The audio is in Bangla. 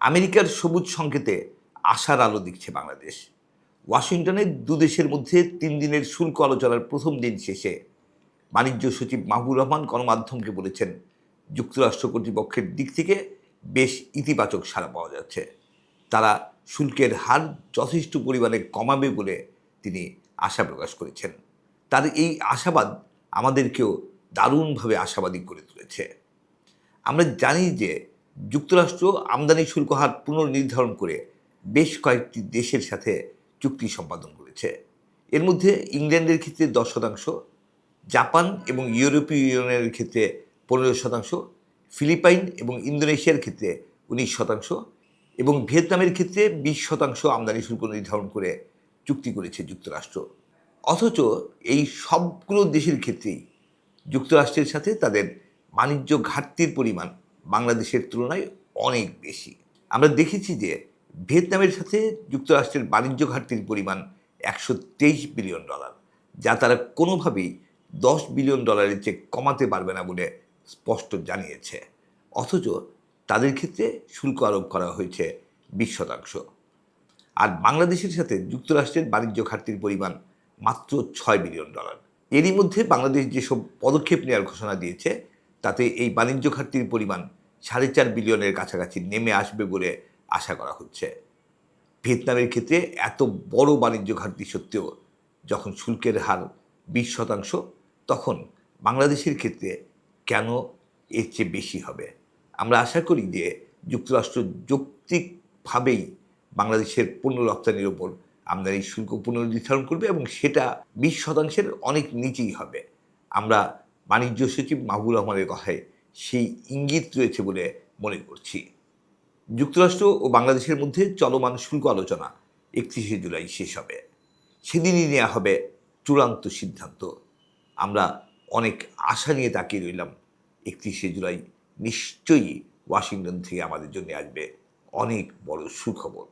আমেরিকার সবুজ সংকেতে আশার আলো দিচ্ছে বাংলাদেশ। ওয়াশিংটনে দুদেশের মধ্যে তিন দিনের শুল্ক আলোচনার প্রথম দিন শেষে বাণিজ্য সচিব মাহবুব রহমান গণমাধ্যমকে বলেছেন, যুক্তরাষ্ট্র কর্তৃপক্ষের দিক থেকে বেশ ইতিবাচক সাড়া পাওয়া যাচ্ছে। তারা শুল্কের হার যথেষ্ট পরিমাণে কমাবে বলে তিনি আশা প্রকাশ করেছেন। তার এই আশাবাদ আমাদেরকেও দারুণভাবে আশাবাদী করে তুলেছে। আমরা জানি যে যুক্তরাষ্ট্র আমদানি শুল্ক হার পুনর্নির্ধারণ করে বেশ কয়েকটি দেশের সাথে চুক্তি সম্পাদন করেছে। এর মধ্যে ইংল্যান্ডের ক্ষেত্রে দশ শতাংশ, জাপান এবং ইউরোপীয় ইউনিয়নের ক্ষেত্রে পনেরো শতাংশ, ফিলিপাইন এবং ইন্দোনেশিয়ার ক্ষেত্রে উনিশ শতাংশ এবং ভিয়েতনামের ক্ষেত্রে বিশ শতাংশ আমদানি শুল্ক নির্ধারণ করে চুক্তি করেছে যুক্তরাষ্ট্র। অথচ এই সবগুলো দেশের ক্ষেত্রেই যুক্তরাষ্ট্রের সাথে তাদের বাণিজ্য ঘাটতির পরিমাণ বাংলাদেশের তুলনায় অনেক বেশি। আমরা দেখেছি যে ভিয়েতনামের সাথে যুক্তরাষ্ট্রের বাণিজ্য ঘাটতির পরিমাণ একশো তেইশ বিলিয়ন ডলার, যা তারা কোনোভাবেই দশ বিলিয়ন ডলারের চেয়ে কমাতে পারবে না বলে স্পষ্ট জানিয়েছে। অথচ তাদের ক্ষেত্রে শুল্ক আরোপ করা হয়েছে বিশ শতাংশ। আর বাংলাদেশের সাথে যুক্তরাষ্ট্রের বাণিজ্য ঘাটতির পরিমাণ মাত্র ছয় বিলিয়ন ডলার। এরই মধ্যে বাংলাদেশ যেসব পদক্ষেপ নেওয়ার ঘোষণা দিয়েছে, তাতে এই বাণিজ্য ঘাটতির পরিমাণ সাড়ে চার বিলিয়নের কাছাকাছি নেমে আসবে বলে আশা করা হচ্ছে। ভিয়েতনামের ক্ষেত্রে এত বড় বাণিজ্য ঘাটতি সত্ত্বেও যখন শুল্কের হার বিশ শতাংশ, তখন বাংলাদেশের ক্ষেত্রে কেন এর চেয়ে বেশি হবে? আমরা আশা করি যে যুক্তরাষ্ট্র যৌক্তিকভাবেই বাংলাদেশের পণ্য রপ্তানির ওপর আমদানি শুল্ক পুনর্নির্ধারণ করবে এবং সেটা বিশ শতাংশের অনেক নিচেই হবে। আমরা বাণিজ্য সচিব মাহবুব রহমানের কথায় সেই ইঙ্গিত রয়েছে বলে মনে করছি। যুক্তরাষ্ট্র ও বাংলাদেশের মধ্যে চলমান শুল্ক আলোচনা একত্রিশে জুলাই শেষ হবে। সেদিনই নেওয়া হবে চূড়ান্ত সিদ্ধান্ত। আমরা অনেক আশা নিয়ে তাকিয়ে রইলাম। একত্রিশে জুলাই নিশ্চয়ই ওয়াশিংটন থেকে আমাদের জন্য আসবে অনেক বড় সুখবর।